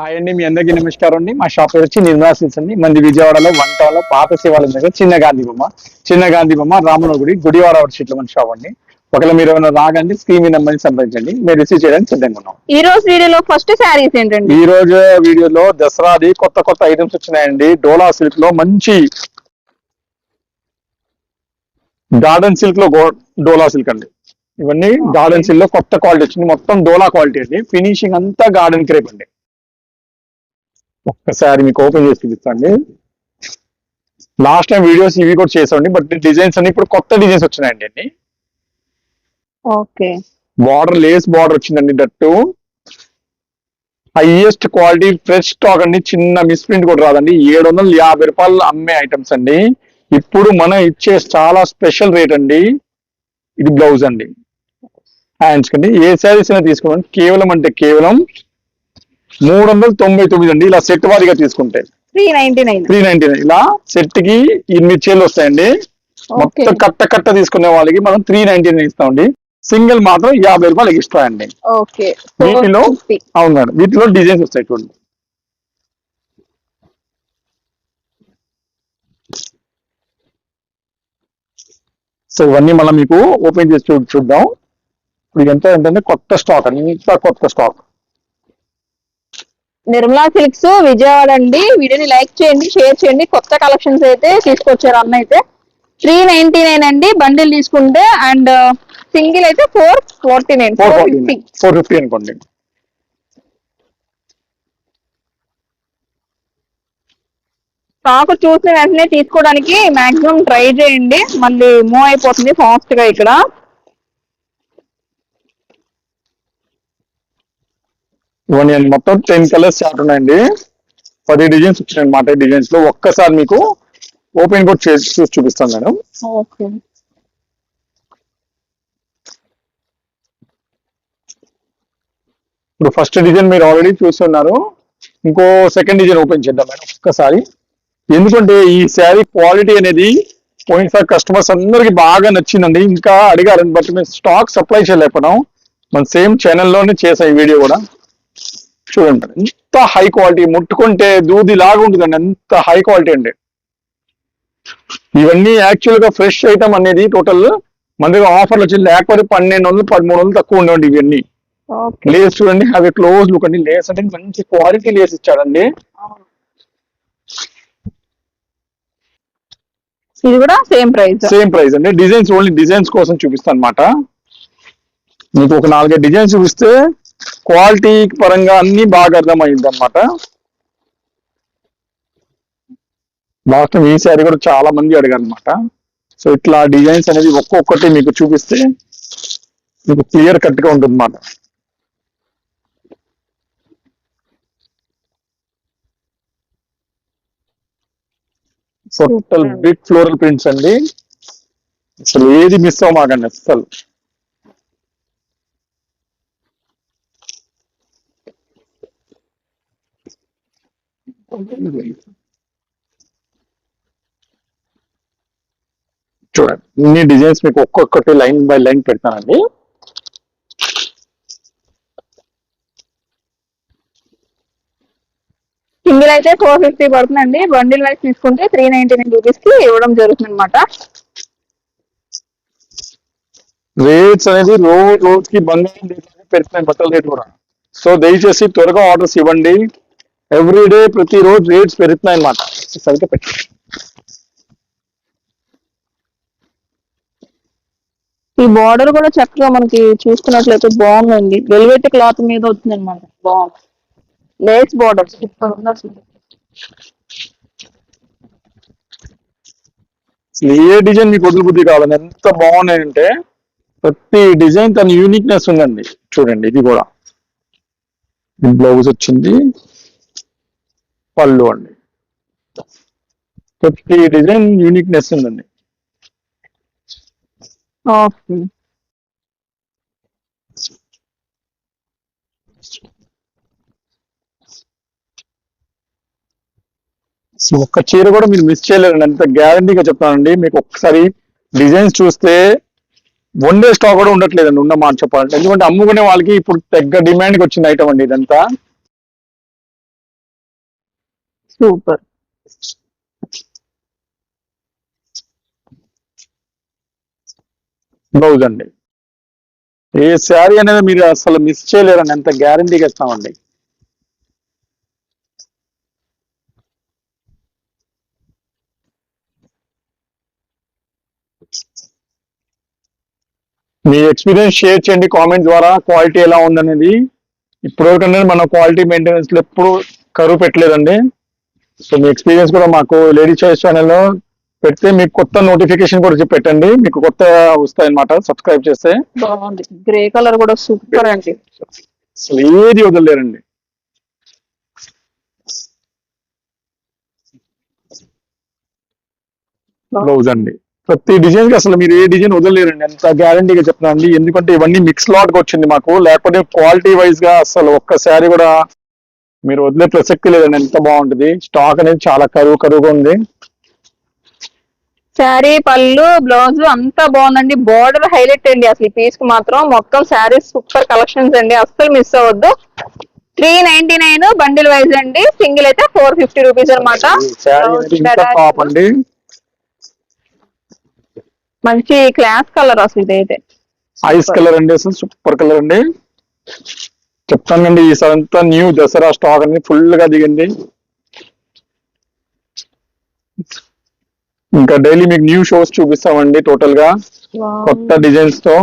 Hi అండి మీ అందరికీ నమస్కారం అండి. మా షాప్ వచ్చి నిర్మలా అండి. మంది విజయవాడలో వంటలో పాత శివాలయం దగ్గర చిన్న గాంధీ బొమ్మ. చిన్న గాంధీ బొమ్మ రామనగుడి గుడివాడ స్ట్రీట్లో మన షాప్ అండి. ఒకవేళ మీరు ఏమైనా రాగండి స్క్రీన్ నెంబర్ని సంప్రదించండి. మీరు రిసీవ్ చేయడానికి సిద్ధంగా ఉన్నాం. ఈ రోజు వీడియోలో ఫస్ట్ శారీస్ ఏంటండి? ఈ రోజు వీడియోలో దసరాది కొత్త కొత్త ఐటమ్స్ వచ్చినాయండి. డోలా సిల్క్లో మంచి గార్డెన్ సిల్క్లో డోలా సిల్క్ అండి. ఇవన్నీ గార్డెన్ సిల్క్లో కొత్త క్వాలిటీ వచ్చింది. మొత్తం డోలా క్వాలిటీ అండి. ఫినిషింగ్ అంతా గార్డెన్ క్రేప్ అండి. ఒక్కసారి మీకు ఓపెన్ చేసి చూపిస్తాండి. లాస్ట్ టైం వీడియోస్ ఇవి కూడా చేసాండి బట్ డిజైన్స్ అన్ని ఇప్పుడు కొత్త డిజైన్స్ వచ్చినాయండి అన్ని. ఓకే. బార్డర్ లేస్ బార్డర్ వచ్చిందండి that highest quality fresh stock అండి చిన్న మిస్ప్రింట్ కూడా రాదండి. ఏడు వందల యాభై రూపాయలు అమ్మే ఐటమ్స్ అండి. ఇప్పుడు మనం ఇచ్చే చాలా స్పెషల్ రేట్ అండి. ఇది బ్లౌజ్ అండి. హ్యాండ్స్ కండి ఏ శారీస్ అయినా తీసుకోండి. కేవలం అంటే కేవలం మూడు వందల తొంభై తొమ్మిది అండి. ఇలా సెట్ వారీగా తీసుకుంటే. Three ninety nine. Three ninety ఇలా సెట్కి ఎనిమిది చీరలు వస్తాయండి మొత్తం కట్ట కట్ట తీసుకునే వాళ్ళకి మనం త్రీ నైన్టీ నైన్ ఇస్తామండి. సింగిల్ మాత్రం యాభై రూపాయలు ఎక్స్ట్రా అండి. వీటిలో అవును మేడం వీటిలో డిజైన్స్ వస్తాయి చూడండి. సో ఇవన్నీ మళ్ళీ మీకు ఓపెన్ చేసి చూద్దాం. ఇప్పుడు ఇదంతా ఏంటంటే కొత్త స్టాక్ అంతా కొత్త స్టాక్. నిర్మలా సిల్క్స్ విజయవాడ అండి. వీడియోని లైక్ చేయండి షేర్ చేయండి. కొత్త కలెక్షన్స్ అయితే తీసుకొచ్చారు అన్న అయితే త్రీ నైన్టీ నైన్ అండి బండిల్ తీసుకుంటే. అండ్ సింగిల్ అయితే four forty nine four fifty four fifty. అనుకోండి. స్టాక్ చూసిన వెంటనే తీసుకోవడానికి మాక్సిమం ట్రై చేయండి. మళ్ళీ మూవ్ అయిపోతుంది ఫాస్ట్గా ఇక్కడ. ఇవన్నీ మొత్తం టెన్ కలర్స్ చార్ట్ ఉన్నాయండి. పది డిజైన్స్ వచ్చినాయి అన్నమాట డిజైన్స్లో. ఒక్కసారి మీకు ఓపెన్ కూడా చేసి చూసి చూపిస్తాను మేడం. ఓకే. ఇప్పుడు ఫస్ట్ డిజైన్ మీరు ఆల్రెడీ చూస్తున్నారు ఇంకో సెకండ్ డిజైన్ ఓపెన్ చేద్దాం మేడం ఒక్కసారి. ఎందుకంటే ఈ శారీ క్వాలిటీ అనేది పోయినసారి కస్టమర్స్ అందరికి బాగా నచ్చిందండి. ఇంకా అడిగారు బట్ మేము స్టాక్ సప్లై చేయలేకపోయినాం. మన సేమ్ ఛానల్లోనే చేసాం ఈ వీడియో కూడా. చూడండి. ఎంత హై క్వాలిటీ ముట్టుకుంటే దూది లాగా ఉంటుందండి అంత హై క్వాలిటీ అండి. ఇవన్నీ యాక్చువల్గా ఫ్రెష్ ఐటమ్ అనేది టోటల్ మన దగ్గర ఆఫర్లు వచ్చి లేకపోతే పన్నెండు వందలు పదమూడు వందలు తక్కువ ఉండేవండి ఇవన్నీ. లేస్ చూడండి అవి క్లోజ్ లుక్ అండి. లేస్ అంటే మంచి క్వాలిటీ లేస్ ఇచ్చాడండి. ఇది కూడా సేమ్ ప్రైస్ సేమ్ ప్రైస్ అండి. డిజైన్స్ ఓన్లీ డిజైన్స్ కోసం చూపిస్తాను అనమాట మీకు ఒక నాలుగైదు డిజైన్స్ చూపిస్తే క్వాలిటీ పరంగా అన్ని బాగా అర్థమైంది అనమాట లాస్ట్ ఈ శారీ కూడా చాలా మంది అడిగారు అనమాట సో ఇట్లా డిజైన్స్ అనేది ఒక్కొక్కటి మీకు చూపిస్తే మీకు క్లియర్ కట్గా ఉంటుంది అన్నమాట టోటల్ బిగ్ ఫ్లోరల్ ప్రింట్స్ అండి. అసలు ఏది మిస్ అవ్వమాకండి అసలు చూడండి ఇన్ని డిజైన్స్ మీకు ఒక్కొక్కటి లైన్ బై లైన్ పెడతానండి. సింగిల్ అయితే ఫోర్ ఫిఫ్టీ పడుతుందండి. బండిల్ వైజ్ తీసుకుంటే త్రీ నైన్టీ నైన్ రూపీస్కి ఇవ్వడం జరుగుతుంది అనమాట రేట్స్ అనేది రోజు రోజుకి బంగారం పెరుగుతున్నాయి బట్టల రేట్ కూడా. సో దయచేసి త్వరగా ఆర్డర్స్ ఇవ్వండి. ఎవ్రీ డే ప్రతిరోజు రేట్స్ పెరుగుతున్నాయి అనమాట సరిగ్గా పెట్టి. ఈ బార్డర్ కూడా చక్కగా మనకి చూసుకున్నట్లయితే బాగుందండి. వెల్వెట్ క్లాత్ మీద వచ్చింది అనమాట బాగుంది. లేస్ బార్డర్ సూపర్ ఉంది అసలు. అసలు ఏ డిజైన్ మీకు వదిలి బుద్ధి కావాలని ఎంత బాగున్నాయంటే ప్రతి డిజైన్ తన యూనిక్నెస్ ఉందండి. చూడండి ఇది కూడా. బ్లౌజ్ వచ్చింది. పళ్ళు అండి. ప్రతి డిజైన్ యూనిక్నెస్ ఉందండి. ఓకే. అసలు ఒక్క చీర కూడా మీరు మిస్ చేయలేరండి అంత గ్యారంటీగా చెప్తానండి. మీకు ఒక్కసారి డిజైన్స్ చూస్తే వన్ డే స్టాక్ కూడా ఉండట్లేదండి. ఉన్న మాట చెప్పాలంటే. ఎందుకంటే అమ్ముకునే వాళ్ళకి ఇప్పుడు తగ్గ డిమాండ్కి వచ్చిన ఐటమ్ అండి ఇదంతా. సూపర్ బ్లౌజ్ అండి ఏ శారీ అనేది మీరు అసలు మిస్ చేయలేరండి. ఎంత గ్యారంటీగా ఇస్తామండి. మీ ఎక్స్పీరియన్స్ షేర్ చేయండి. కామెంట్ ద్వారా క్వాలిటీ ఎలా ఉందనేది. ఇప్పటివరకు మన క్వాలిటీ మెయింటెనెన్స్లో ఎప్పుడు కరువు పెట్టలేదండి. సో మీ ఎక్స్పీరియన్స్ కూడా మాకు లేడీ చాయిస్ ఛానల్లో పెడితే మీకు కొత్త నోటిఫికేషన్ కూడా చెప్పి పెట్టండి. మీకు కొత్త వస్తాయి అనమాట సబ్స్క్రైబ్ చేస్తే. బాగుంది. గ్రే కలర్ కూడా సూపర్ అండి. అసలు ఏది వదలలేరండి. బ్లౌజ్ అండి. ప్రతి డిజైన్కి అసలు మీరు ఏ డిజైన్ వదలలేరండి. ఎంత గ్యారంటీగా చెప్తానండి ఎందుకంటే ఇవన్నీ మిక్స్ లాట్గా వచ్చింది మాకు. లేకపోతే క్వాలిటీ వైజ్గా అసలు ఒక్క శారీ కూడా మీరు వదిలే ప్రసక్తి లేదండి ఎంత బాగుంటుంది. స్టాక్ అనేది చాలా కరువు కరువుగా ఉంది. శారీ పళ్ళు బ్లౌజ్ అంతా బాగుందండి. బార్డర్ హైలైట్ అండి అసలు ఈ పీస్కి మాత్రం. మొత్తం శారీస్ సూపర్ కలెక్షన్స్ అండి. అస్సలు మిస్ అవ్వద్దు. Three ninety nine bundle wise అండి. సింగిల్ అయితే ఫోర్ ఫిఫ్టీ రూపీస్ అనమాట శారీ మంచి క్లాస్ కలర్ అసలు ఇదైతే. ఐస్ కలర్ అండి అసలు సూపర్ కలర్ అండి. చెప్తానండి ఈసారి అంతా న్యూ దసరా స్టాక్ అనేది ఫుల్గా దిగింది. ఇంకా డైలీ మీకు న్యూ షోస్ చూపిస్తామండి టోటల్గా కొత్త డిజైన్స్తో.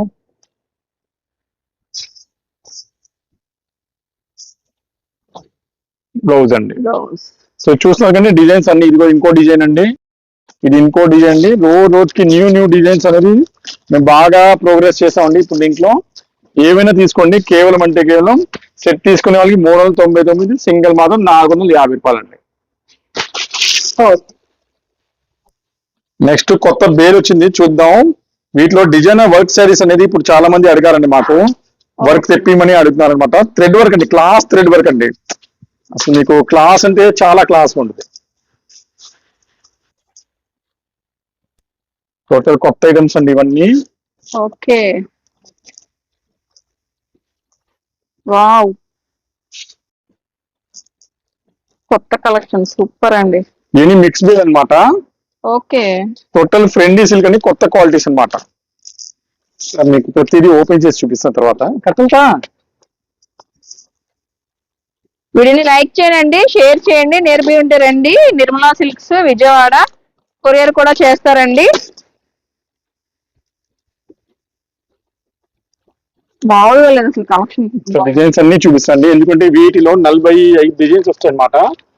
బ్లౌజ్ అండి. సో చూస్తున్నారు కానీ డిజైన్స్ అన్ని. ఇదిగో ఇంకో డిజైన్ అండి. ఇది ఇంకో డిజైన్ అండి. రోజు రోజుకి న్యూ న్యూ డిజైన్స్ అనేది మేము బాగా ప్రోగ్రెస్ చేస్తామండి ఇప్పుడు దీంట్లో. ఏవైనా తీసుకోండి కేవలం అంటే కేవలం సెట్ తీసుకునే వాళ్ళకి మూడు వందల తొంభై తొమ్మిది సింగిల్ మాత్రం నాలుగు వందల యాభై రూపాయలండి నెక్స్ట్ కొత్త బేర్ వచ్చింది చూద్దాం. వీటిలో డిజైనర్ వర్క్ శారీస్ అనేది ఇప్పుడు చాలా మంది అడిగారండి మాకు. వర్క్ తెప్పిమని అడుగుతున్నారు అనమాట థ్రెడ్ వర్క్ అండి క్లాస్ థ్రెడ్ వర్క్ అండి. అసలు మీకు క్లాస్ అంటే చాలా క్లాస్ ఉంటుంది. టోటల్ కొత్త ఐటమ్స్ అండి ఇవన్నీ. Okay wow. కొత్త కలెక్షన్ సూపర్ అండి. ఇవన్నీ మిక్స్ బేర్ అన్నమాట. ఓకే. టోటల్ ఫ్రెండ్లీ సిల్క్ అని కొత్త క్వాలిటీస్ అన్నమాట. మీకు ప్రతిదీ ఓపెన్ చేసి చూపిస్తున్న తర్వాత. కరెక్టా వీడిని లైక్ చేయండి షేర్ చేయండి నేర్పి ఉంటే రండి. నిర్మలా సిల్క్స్ విజయవాడ. కొరియర్ కూడా చేస్తారండి. మామూలుగా లేదు అసలు కలెక్షన్ డిజైన్స్ అన్ని చూపిస్తాండి. ఎందుకంటే వీటిలో నలభై ఐదు డిజైన్స్ వస్తాయి అన్నమాట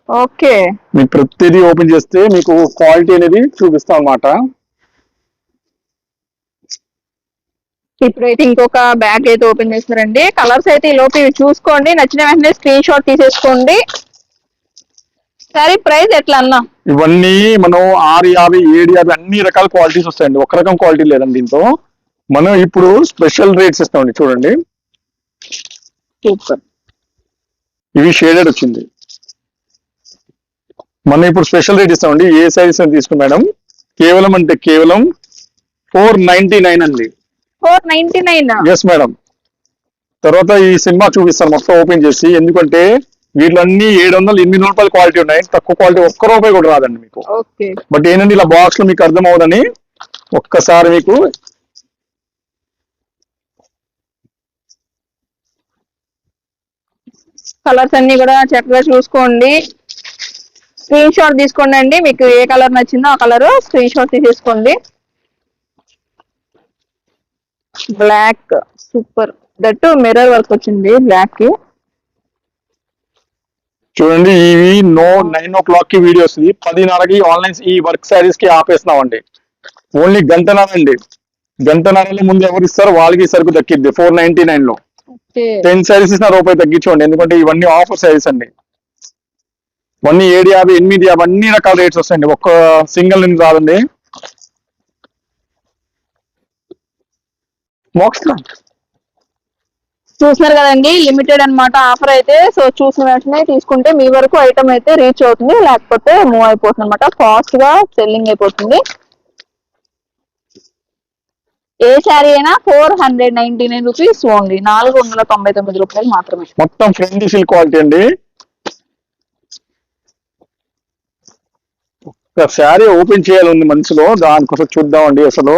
ఓకే. మీకు ప్రతిదీ ఓపెన్ చేస్తే మీకు క్వాలిటీ అనేది చూపిస్తాం అన్నమాట ఇప్పుడైతే ఇంకొక బ్యాగ్ అయితే ఓపెన్ చేస్తారండి కలర్స్ అయితే ఈ లోపు ఇవి చూసుకోండి. నచ్చిన వెంటనే స్క్రీన్ షాట్ తీసేసుకోండి. సరే ప్రైస్ ఎట్లా అన్నా ఇవన్నీ మనం ఆరు యాభై ఏడు యాభై అన్ని రకాల క్వాలిటీస్ వస్తాయండి. ఒక రకం క్వాలిటీ లేదండి దీంతో. మనం ఇప్పుడు స్పెషల్ రేట్స్ ఇస్తామండి చూడండి. ఇవి షేడెడ్ వచ్చింది. మనం ఇప్పుడు స్పెషల్ రేట్ ఇస్తామండి ఏ సైజ్ అని తీసుకుని మేడం. కేవలం అంటే కేవలం ఫోర్ నైన్టీ నైన్ అండి. Four ninety nine yes madam తర్వాత ఈ సినిమా చూపిస్తాను మొత్తం ఓపెన్ చేసి. ఎందుకంటే వీటిలన్నీ ఏడు వందలు ఎనిమిది రూపాయల క్వాలిటీ ఉన్నాయి. తక్కువ క్వాలిటీ ఒక్క రూపాయి కూడా రాదండి మీకు. బట్ ఏంటంటే ఇలా బాక్స్లో మీకు అర్థం అవుదని ఒక్కసారి మీకు కలర్స్ అన్ని కూడా చక్కగా చూసుకోండి. స్క్రీన్ షాట్ తీసుకోండి అండి. మీకు ఏ కలర్ నచ్చిందో ఆ కలర్ స్క్రీన్ షాట్ తీసేసుకోండి. Black super. That mirror work వచ్చింది బ్లాక్కి చూడండి ఇవి నో నైన్ ఓ క్లాక్కి వీడియో వస్తుంది పదిన్నరకి ఆన్లైన్ ఈ వర్క్ సారీస్కి ఆపేస్తున్నామండి. ఓన్లీ గంటన్నర అండి. గంటన్నరలో ముందు ఎవరు ఇస్తారు వాళ్ళకి సరుకు దక్కిద్ది. ఫోర్ నైన్టీ నైన్లో టెన్ సారీస్ ఇచ్చిన రూపాయి తగ్గించుకోండి. ఎందుకంటే ఇవన్నీ ఆఫర్ సారీస్ అండి. ఇవన్నీ ఏడు యాభై ఎనిమిది యాభై అన్ని రకాల రేట్స్ వస్తాయండి. ఒక్క సింగిల్ నుంచి రాదండి. చూస్తున్నారు కదండి లిమిటెడ్ అన్నమాట ఆఫర్ అయితే. సో చూసిన వెంటనే తీసుకుంటే మీ వరకు ఐటమ్ అయితే రీచ్ అవుతుంది. లేకపోతే మూవ్ అయిపోతుంది అనమాట ఫాస్ట్గా సెల్లింగ్ అయిపోతుంది. ఏ శారీ అయినా four hundred ninety nine rupees only నాలుగు వందల తొంభై తొమ్మిది రూపాయలు మాత్రమే. మొత్తం ఫ్రెండ్ సిల్క్ క్వాలిటీ అండి. ఒక శారీ ఓపెన్ చేయాలని మనసులో దానికోసం చూద్దామండి అసలు.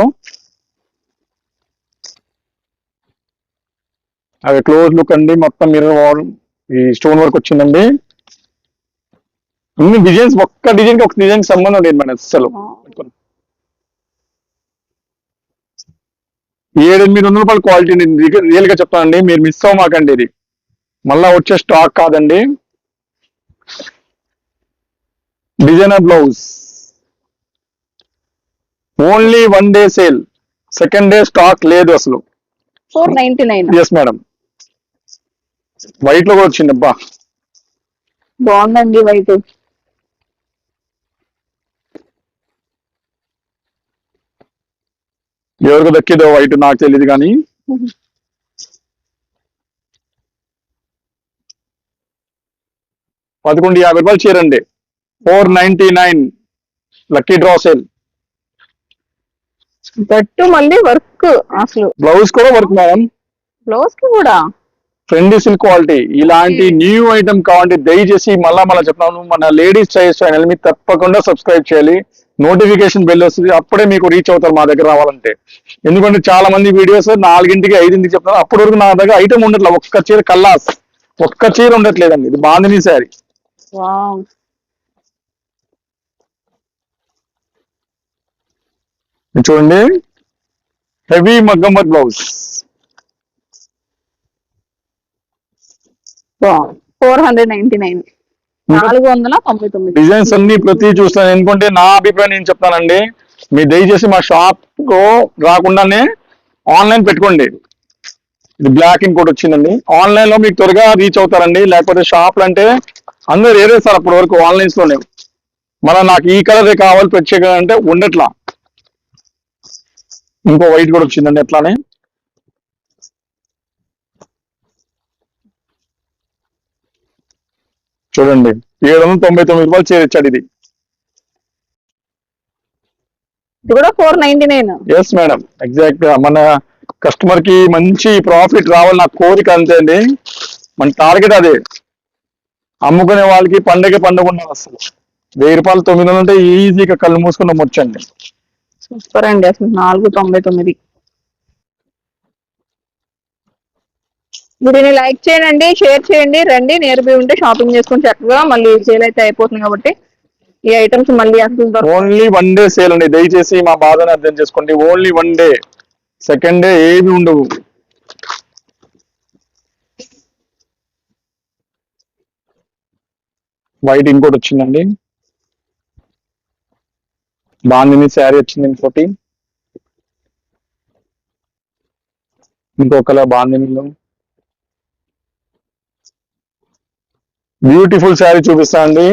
అవి క్లోజ్ లుక్ అండి మొత్తం మిర్రర్ ఈ స్టోన్ వర్క్ వచ్చిందండి. అన్ని డిజైన్స్ ఒక్క డిజైన్కి ఒక డిజైన్ సంబంధం లేదు మన అసలు ఏడెనిమిది వందల రూపాయల క్వాలిటీ రియల్గా చెప్తానండి. మీరు మిస్ అవ్వమాకండి ఇది. మళ్ళా వచ్చే స్టాక్ కాదండి. Designer blouse only one day sale second day stock లేదు అసలు. Four ninety nine yes madam వైట్లో కూడా వచ్చింది అబ్బా. బాగుందండి వైట్ ఎవరికి దక్కిదో వైట్ నాకు తెలియదు కానీ. పదకొండు యాభై రూపాయలు చీరండి. Four ninety nine. Lucky draw sale. That మళ్ళీ వర్క్ అసలు. బ్లౌజ్ కూడా వర్క్ మేడం. బ్లౌజ్కి కూడా? Friend silk quality. ఇలాంటి న్యూ ఐటమ్ కావాలంటే దయచేసి మళ్ళా మళ్ళీ చెప్తాను మన లేడీస్ చాయిస్ ఛానల్ మీ తప్పకుండా సబ్స్క్రైబ్ చేయాలి. నోటిఫికేషన్ బెల్ వస్తుంది. అప్పుడే మీకు రీచ్ అవుతారు మా దగ్గర రావాలంటే. ఎందుకంటే చాలా మంది వీడియోస్ నాలుగింటికి ఐదింటికి చెప్తారు అప్పటి వరకు నా దగ్గర ఐటమ్ ఉండట్లే. ఒక్క చీర కల్లాస్. ఒక్క చీర ఉండట్లేదండి. ఇది బాందిని శారీ. చూడండి. Heavy మగ్గంబర్ blouse. Four hundred ninety nine. నాలుగు వందల తొంభై తొమ్మిది. డిజైన్స్ అన్ని ప్రతి చూస్తాను ఎందుకంటే నా అభిప్రాయం నేను చెప్తానండి. మీరు దయచేసి మా షాప్కు రాకుండానే ఆన్లైన్ పెట్టుకోండి. ఇది బ్లాక్ ఇంకోటి వచ్చిందండి. ఆన్లైన్లో మీకు త్వరగా రీచ్ అవుతారండి. లేకపోతే షాప్లు అంటే అందరు ఏరేస్తారు అప్పటి వరకు ఆన్లైన్స్లోనే మన నాకు ఈ కలర్ కావాలి ప్రత్యేకంగా అంటే ఉండట్లా. ఇంకో వైట్ కూడా వచ్చిందండి ఎట్లానే చూడండి. ఏడు వందల తొంభై తొమ్మిది రూపాయలు చేరిచ్చాడు ఇది. ఇది కూడా four ninety nine yes madam ఎగ్జాక్ట్గా మన కస్టమర్కి మంచి ప్రాఫిట్ రావాలి నా కోరిక అంతే అండి. మన టార్గెట్ అదే. అమ్ముకునే వాళ్ళకి పండగ పండుగ ఉండాలి అసలు. వెయ్యి రూపాయలు తొమ్మిది వందలు అంటే ఈజీగా కళ్ళు మూసుకుని అమ్మొచ్చండి. సూపర్ అండి అసలు నాలుగు తొంభై తొమ్మిది. వీటిని లైక్ చేయండి షేర్ చేయండి రండి. నేర్పి ఉంటే షాపింగ్ చేసుకుని చక్కగా మళ్ళీ సేల్ అయితే అయిపోతుంది కాబట్టి ఈ ఐటమ్స్ మళ్ళీ అసలు ఓన్లీ వన్ డే సేల్ అండి. దయచేసి మా బాధని అర్థం చేసుకోండి. Only one day second day ఏమి ఉండవు. వైట్ ఇంకోటి వచ్చిందండి. బాందిని శారీ వచ్చింది ఇంకోటి. ఇంకొకలా బాందినిలో బ్యూటిఫుల్ శారీ చూపిస్తా అండి.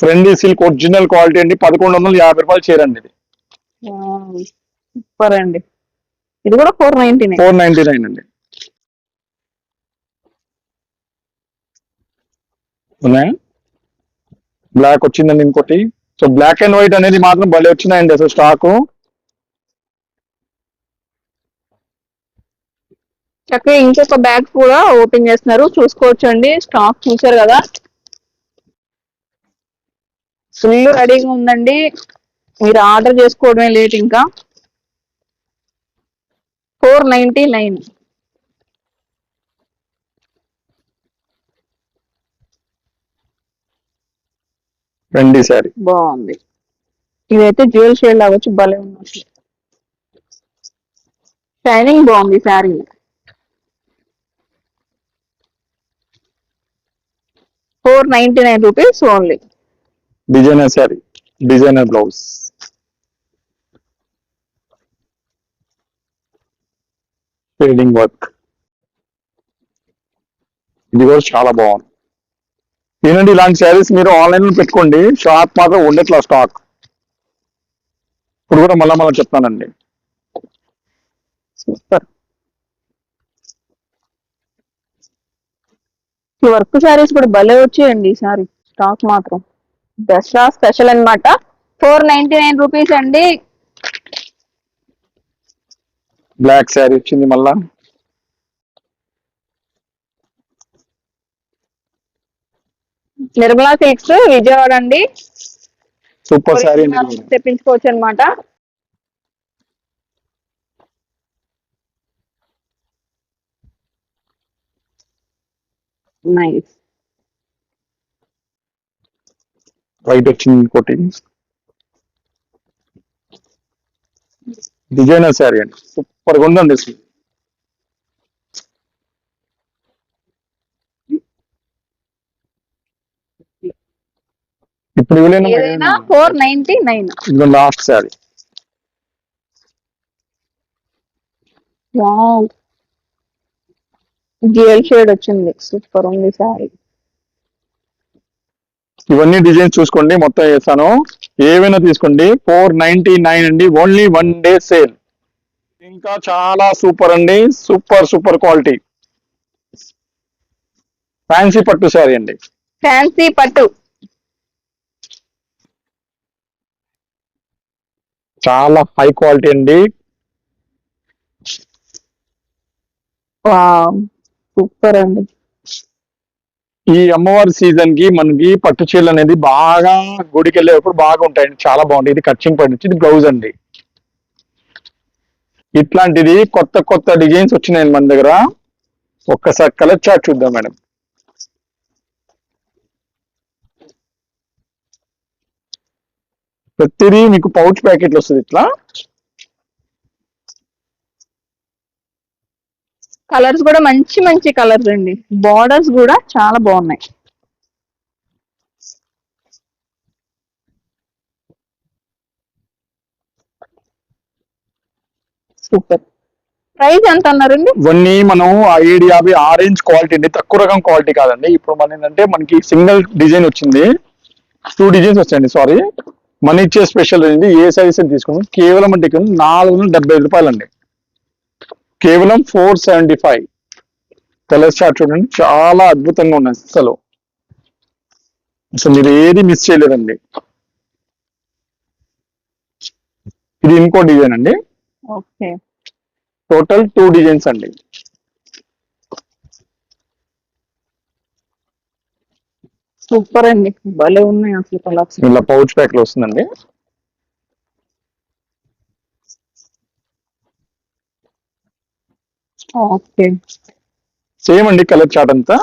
ఫ్రెండ్లీ సిల్క్ ఒరిజినల్ క్వాలిటీ అండి. పదకొండు వందల యాభై రూపాయలు చేరండి ఇది. సూపర్ అండి. ఇది కూడా four ninety nine. Four ninety nine అండి. ఉన్నాయా? బ్లాక్ వచ్చిందండి ఇంకోటి. సో బ్లాక్ అండ్ వైట్ అనేది మాత్రం భలే వచ్చినాయండి అసలు స్టాకు. చక్కగా ఇంకొక బ్యాగ్ కూడా ఓపెన్ చేస్తున్నారు చూసుకోవచ్చు అండి స్టాక్ చూసారు కదా. ఫుల్ రెడీగా ఉందండి. మీరు ఆర్డర్ చేసుకోవడమే లేట్ ఇంకా. Four ninety nine friendly sari బాగుంది. ఇదైతే జ్యువెల్ షేడ్ లాగా వచ్చి భలే ఉంది. షైనింగ్ బాగుంది sari four ninety nine rupees only. Designer sari designer blouse. Shading work ఇది కూడా చాలా బాగుంది. ఏంటంటే ఇలాంటి శారీస్ మీరు ఆన్లైన్లో పెట్టుకోండి షాప్ మాత్రం ఉండట్లా స్టాక్ ఇప్పుడు కూడా మళ్ళా మళ్ళీ చెప్తానండి. సూపర్ ఈ వర్క్ సారీస్ కూడా భలే వచ్చాయండి ఈసారి స్టాక్ మాత్రం. దసరా స్పెషల్ అన్నమాట. ఫోర్ నైన్టీ నైన్ రూపీస్ అండి. బ్లాక్ శారీ వచ్చింది మళ్ళా. నిర్మలా సిల్క్స్ విజయవాడ అండి. సూపర్ శారీ తెప్పించుకోవచ్చు అనమాట నైస్ వైట్ వచ్చింది ఇంకోటి డిజైనర్ శారీ అండి. సూపర్గా ఉందండి ఇప్పుడు ఇవ్వలేను ఫోర్ నైన్టీ నైన్ ఇది last sari wow dual shade వచ్చింది సూపర్ ఉంది సారీ ఇవన్నీ డిజైన్స్ చూసుకోండి మొత్తం వేసాను. ఏవైనా తీసుకోండి ఫోర్ నైన్టీ నైన్ అండి ఓన్లీ వన్ డే సేల్ ఇంకా చాలా సూపర్ అండి సూపర్ సూపర్ క్వాలిటీ ఫ్యాన్సీ పట్టు శారీ అండి. ఫ్యాన్సీ పట్టు. చాలా హై క్వాలిటీ అండి. సూపర్ అండి. ఈ అమ్మవారి సీజన్కి మనకి పట్టు చీరలు అనేది బాగా గుడికి వెళ్ళేటప్పుడు బాగా ఉంటాయండి చాలా బాగుంటాయి. ఇది కచ్చింగ్ పట్టు ఇది బ్లౌజ్ అండి. ఇట్లాంటిది కొత్త కొత్త డిజైన్స్ వచ్చినాయి మన దగ్గర. ఒక్కసారి కలర్ చార్ట్ చూద్దాం మేడం. ప్రతిదీ మీకు పౌచ్ ప్యాకెట్లు వస్తుంది ఇట్లా. కలర్స్ కూడా మంచి మంచి కలర్స్ అండి. బార్డర్స్ కూడా చాలా బాగున్నాయి. సూపర్ ప్రైస్ ఎంత అన్నారండి? ఇవన్నీ మనం ఏడు యాభై ఆరెంజ్ క్వాలిటీ అండి. తక్కువ రకం క్వాలిటీ కాదండి. ఇప్పుడు మన ఏంటంటే మనకి సింగిల్ డిజైన్ వచ్చింది. టూ డిజైన్స్ వచ్చాయండి సారీ మన ఇచ్చే స్పెషల్ అండి ఏ సైజ్ తీసుకున్నాం కేవలం అంటే ఇక్కడ నాలుగు వందల డెబ్బై ఐదు రూపాయలండి. కేవలం four seventy five. Colour chart చూడండి చాలా అద్భుతంగా ఉన్నాయి అసలు అసలు మీరు ఏది మిస్ చేయలేదండి. ఇది ఇంకో డిజైన్ అండి. టోటల్ టూ డిజైన్స్ అండి. సూపర్ అండి. భలే ఉన్నాయి అసలు కలర్స్. ఇలా పౌచ్ ప్యాక్లో వస్తుందండి. ఓకే. సేమ్ అండి కలర్ చార్ట్ అంతా.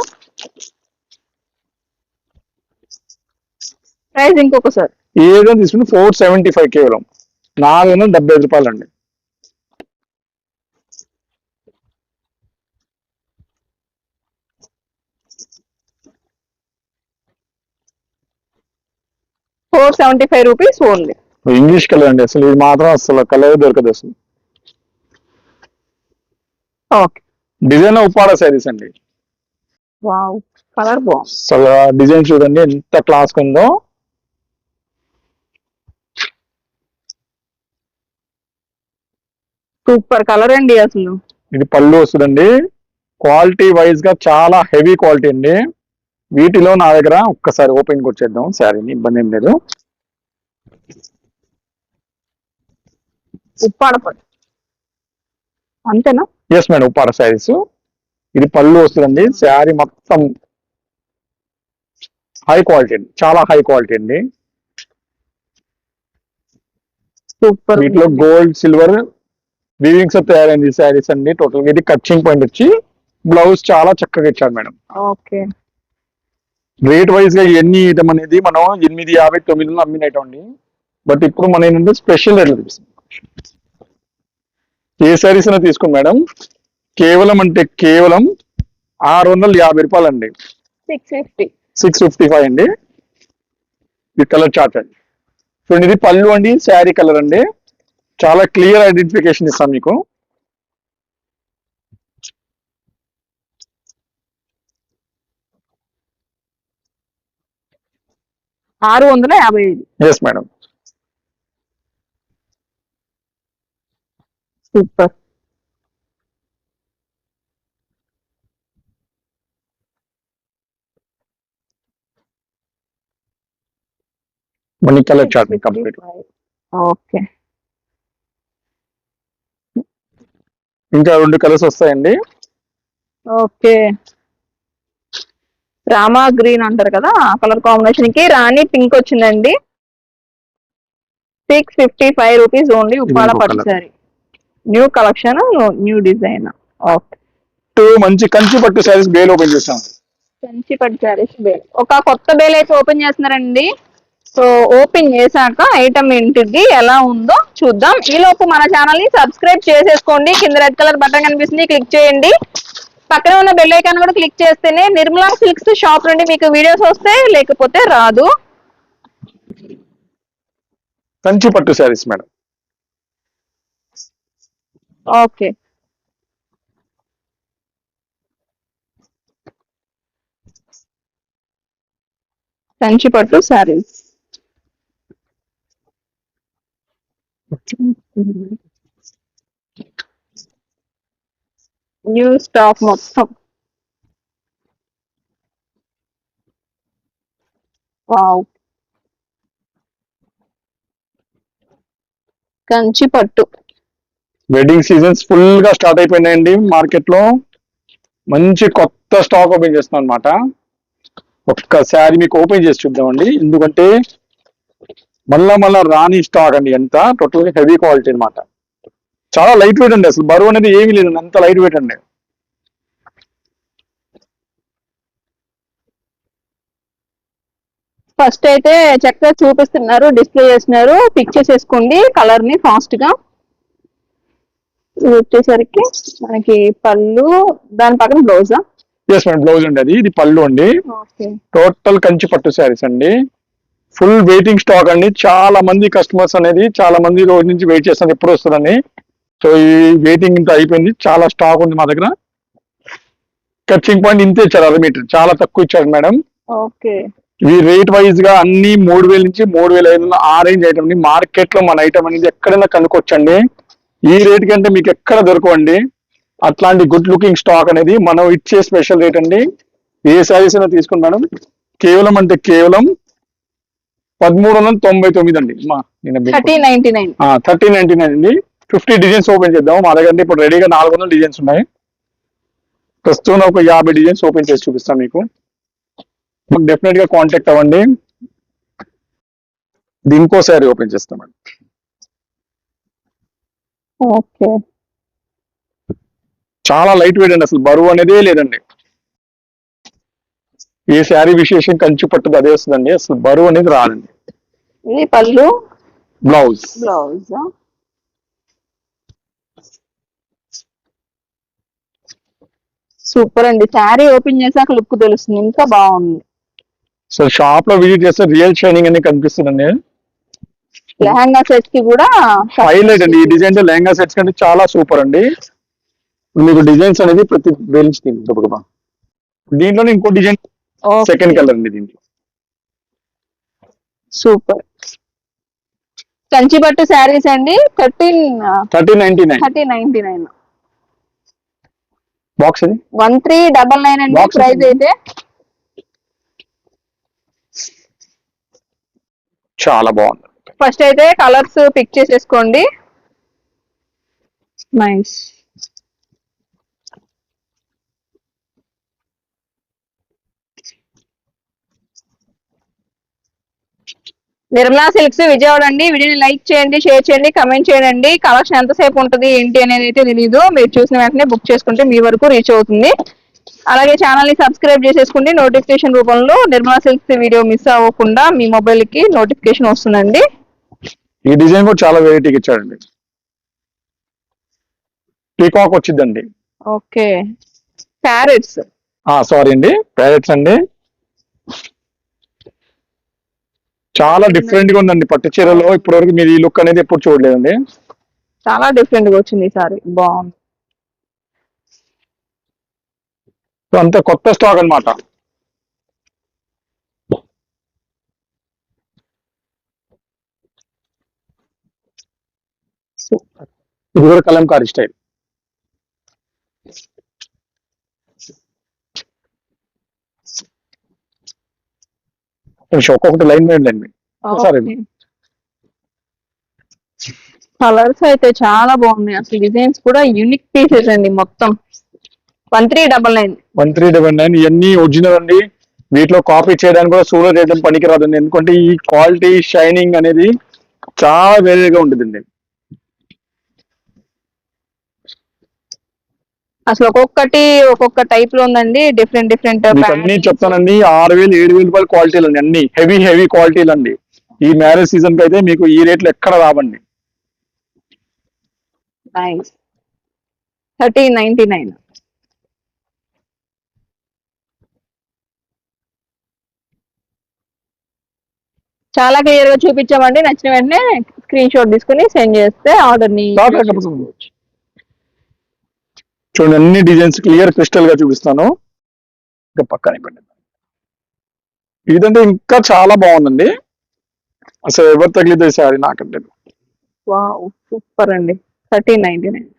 ప్రైస్ ఇంకొకసారి. ఏదో తీసుకుంటే ఫోర్ సెవెంటీ ఫైవ్ కేవలం. నాలుగు వందల డెబ్బై ఐదు రూపాయలు అండి four seventy five rupees only. English colour అండి అసలు ఇది మాత్రం అసలు కలర్ దొరకదు అసలు. ఓకే. డిజైన్ ఉప్పాడ శారీస్ అండి. వావ్. కలర్ అసలు డిజైన్ చూడండి ఎంత క్లాస్ ఉందో. సూపర్ కలర్ అండి అసలు. ఇది పళ్ళు వస్తుందండి. క్వాలిటీ వైజ్గా చాలా హెవీ క్వాలిటీ అండి. వీటిలో నా దగ్గర ఒక్కసారి ఓపెన్ వచ్చేద్దాం. శారీని ఇబ్బంది ఏం లేదు. ఉప్పాడ అంతేనా? Yes madam Uppada saris. ఇది పళ్ళు వస్తుందండి. శారీ మొత్తం హై క్వాలిటీ అండి. చాలా హై క్వాలిటీ అండి. సూపర్ వీటిలో గోల్డ్ సిల్వర్ వీవింగ్స్ తయారైంది శారీస్ అండి. టోటల్గా ఇది కచ్చింగ్ పాయింట్ వచ్చి బ్లౌజ్ చాలా చక్కగా ఇచ్చాడు మేడం ఓకే రేట్ వైజ్గా ఎన్ని ఐటమ్ అనేది మనం ఎనిమిది యాభై తొమ్మిదిలో అమ్మిన ఐటమ్ అండి. బట్ ఇప్పుడు మనం ఏంటంటే స్పెషల్ రేట్లు చూపిస్తాం ఏ శారీస్ అయినా తీసుకోండి మేడం. కేవలం అంటే కేవలం ఆరు వందల యాభై రూపాయలు అండి six fifty six fifty five అండి. ఈ కలర్ చార్ట్ అండి. చూడండి ఇది పళ్ళు అండి శారీ కలర్ అండి. చాలా క్లియర్ ఐడెంటిఫికేషన్ ఇస్తాం మీకు. ఆరు వందల యాభై ఐదు. Yes madam super money colour chart complete okay ఇంకా రెండు కలర్స్ వస్తాయండి. ఓకే రామా గ్రీన్ అంటారు కదా ఆ కలర్ కాంబినేషన్కి రాణి పింక్ వచ్చిందండి. Six fifty five rupees only Uppada ఇంకో పట్టు colour. Sari new collection new design. Okay. Two మంచి కంచి పట్టు శారీస్ బేల్ ఓపెన్ చేసాం కంచి పట్టు సారీస్ బేల్. ఒక కొత్త బేల్ అయితే ఓపెన్ చేస్తున్నారండి. సో ఓపెన్ చేశాక ఐటమ్ ఏంటిది ఎలా ఉందో చూద్దాం. ఈ లోపు మన ఛానల్ని సబ్స్క్రైబ్ చేసేసుకోండి. కింద రెడ్ కలర్ బటన్ కనిపిస్తుంది క్లిక్ చేయండి. పక్కన ఉన్న బెల్ ఐకాన్ కూడా క్లిక్ చేస్తేనే నిర్మలా సిల్క్స్ షాప్ నుండి మీకు వీడియోస్ వస్తాయి లేకపోతే రాదు. కంచి పట్టు శారీస్ మేడం. ఓకే. కంచి పట్టు శారీస్ న్యూ స్టాక్ మొత్తం. వావ్. కంచి పట్టు. వెడ్డింగ్ సీజన్స్ ఫుల్గా స్టార్ట్ అయిపోయినాయండి. మార్కెట్లో మంచి కొత్త స్టాక్ ఓపెన్ చేస్తున్నాం అనమాట ఒక్కసారి మీకు ఓపెన్ చేసి చూద్దామండి. ఎందుకంటే మళ్ళా మళ్ళా రాని స్టాక్ అండి ఎంత? టోటల్ హెవీ క్వాలిటీ అనమాట చాలా లైట్ వెయిట్ అండి అసలు. బరువు అనేది ఏమీ లేదండి అంత లైట్ వెయిట్ అండి. ఫస్ట్ అయితే చక్కగా చూపిస్తున్నారు డిస్ప్లే చేస్తున్నారు. పిక్ చేసేసుకోండి కలర్ని ఫాస్ట్గా. ఇది వచ్చేసరికి మనకి పళ్ళు దాని పక్కన బ్లౌజా ఎస్ మేడం బ్లౌజ్ అండి అది ఇది పళ్ళు అండి. టోటల్ కంచి పట్టు శారీస్ అండి. ఫుల్ వెయిటింగ్ స్టాక్ అండి. చాలా మంది కస్టమర్స్ అనేది చాలా మంది రోజు నుంచి వెయిట్ చేస్తాను ఎప్పుడు వస్తుందని సో ఈ వెయిటింగ్ ఇంత అయిపోయింది. చాలా స్టాక్ ఉంది మా దగ్గర. కచ్చింగ్ పాయింట్ ఇంతే ఇచ్చారు అర మీటర్ చాలా తక్కువ ఇచ్చారు మేడం. ఓకే. ఇవి రేట్ వైజ్గా అన్ని మూడు వేల నుంచి మూడు వేల ఐదు వందల ఆ రేంజ్ ఐటమ్ మార్కెట్లో మన ఐటమ్ అనేది ఎక్కడైనా కనుక్కొచ్చండి ఈ రేట్ కంటే మీకు ఎక్కడ దొరకవండి? అట్లాంటి గుడ్ లుకింగ్ స్టాక్ అనేది మనం ఇచ్చే స్పెషల్ రేట్ అండి. ఏ శారీస్ అయినా తీసుకోండి మేడం. కేవలం అంటే కేవలం పదమూడు వందల తొంభై తొమ్మిది అండి. మా థర్టీ నైన్టీ నైన్. అండి. ఫిఫ్టీ డిజైన్స్ ఓపెన్ చేద్దాం. మా దగ్గర ఇప్పుడు రెడీగా నాలుగు వందల డిజైన్స్ ఉన్నాయి. ప్రస్తుతం ఒక యాభై డిజైన్స్ ఓపెన్ చేసి చూపిస్తాం మీకు. డెఫినెట్గా కాంటాక్ట్ అవ్వండి. శారీ ఓపెన్ చేస్తామండి ఓకే. చాలా లైట్ వెయిట్ అండి అసలు బరువు అనేదే లేదండి. ఏ శారీ విశేషం కంచి పట్టుది అదే వస్తుందండి అసలు బరువు అనేది రాదండి. ఇది పళ్ళు? బ్లౌజ్ బ్లౌజ్ సూపర్ అండి. శారీ ఓపెన్ చేసాక లుక్ తెలుస్తుంది. ఇంకా బాగుంది. సో షాప్లో విజిట్ చేస్తే రియల్ షైనింగ్ అనేది కనిపిస్తుందండి. లెహంగా సెట్కి కూడా హైలైట్ అండి. ఈ డిజైన్ లెహంగా సెట్స్ కంటే చాలా సూపర్ అండి. మీకు డిజైన్స్ అనేది ప్రతి బెంచ్ దీంట్లోనే ఇంకో డిజైన్ సెకండ్ కలర్ అండి దీంట్లో. సూపర్ కంచి పట్టు శారీస్ అండి. Thirteen thirty ninety nine. Thirty ninety nine. Box అది? వన్ త్రీ డబల్ నైన్ అండి ప్రైస్. అయితే. చాలా బాగుంది. ఫస్ట్ అయితే కలర్స్ పిక్ చేసేసుకోండి. నైస్ నిర్మలా సిల్క్స్ విజయవాడ అండి. వీడియోని లైక్ చేయండి షేర్ చేయండి కమెంట్ చేయండి. కలెక్షన్ ఎంతసేపు ఉంటుంది ఏంటి అనేది అయితే తెలియదు మీరు చూసిన వెంటనే బుక్ చేసుకుంటే మీ వరకు రీచ్ అవుతుంది. అలాగే ఛానల్ని సబ్స్క్రైబ్ చేసేసుకోండి నోటిఫికేషన్ రూపంలో నిర్మలా సిల్క్స్ వీడియో మిస్ అవ్వకుండా మీ మొబైల్కి నోటిఫికేషన్ వస్తుందండి. ఈ డిజైన్ కూడా చాలా వెరైటీగా ఇచ్చాడండి. పీకాక్ వచ్చిందండి. ఓకే. ప్యారెట్స్ సారీ అండి. ప్యారెట్స్ అండి. చాలా డిఫరెంట్గా ఉందండి పట్టు చీరలో. ఇప్పటివరకు మీరు ఈ లుక్ అనేది ఎప్పుడు చూడలేదండి. చాలా డిఫరెంట్గా వచ్చింది ఈసారి బాగుంది. సో అంత కొత్త స్టాక్ అన్నమాట. సూపర్ ఇది కూడా కలంకారీ స్టైల్. ఒక్కొక్కటి లైన్ మీద లైన్ సరే. కలర్స్ అయితే చాలా బాగున్నాయి. అసలు డిజైన్స్ కూడా యూనిక్ పీసెస్ అండి మొత్తం. One three double nine one three double nine ఇవన్నీ ఒరిజినల్ అండి. వీటిలో కాపీ చేయడానికి కూడా సూలర్ చేయడం పనికిరాదండి. ఎందుకంటే ఈ క్వాలిటీ షైనింగ్ అనేది చాలా వేరేగా ఉంటుందండి. అసలు ఒక్కొక్కటి ఒక్కొక్క టైప్లో ఉందండి. డిఫరెంట్ డిఫరెంట్ అన్ని చెప్తానండి. ఆరు వేలు ఏడు వేలు రూపాయల క్వాలిటీలు అండి అన్ని హెవీ హెవీ క్వాలిటీలు అండి ఈ మ్యారేజ్ సీజన్కి అయితే మీకు ఈ రేట్లు ఎక్కడ రావండి. థర్టీ నైన్టీ నైన్ చాలా క్లియర్గా చూపించామండి. నచ్చిన వెంటనే స్క్రీన్ షాట్ తీసుకుని సెండ్ చేస్తే ఆర్డర్ని చూడండి అన్ని డిజైన్స్ క్లియర్ క్రిస్టల్గా చూపిస్తాను. ఇంకా పక్కన పెట్టండి. ఇదంటే ఇంకా చాలా బాగుందండి. అసలు ఎవరు తగిలితే సారీ నాకంటే. సూపర్ అండి. థర్టీ నైన్టీ నైన్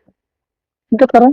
ఇంకా కరా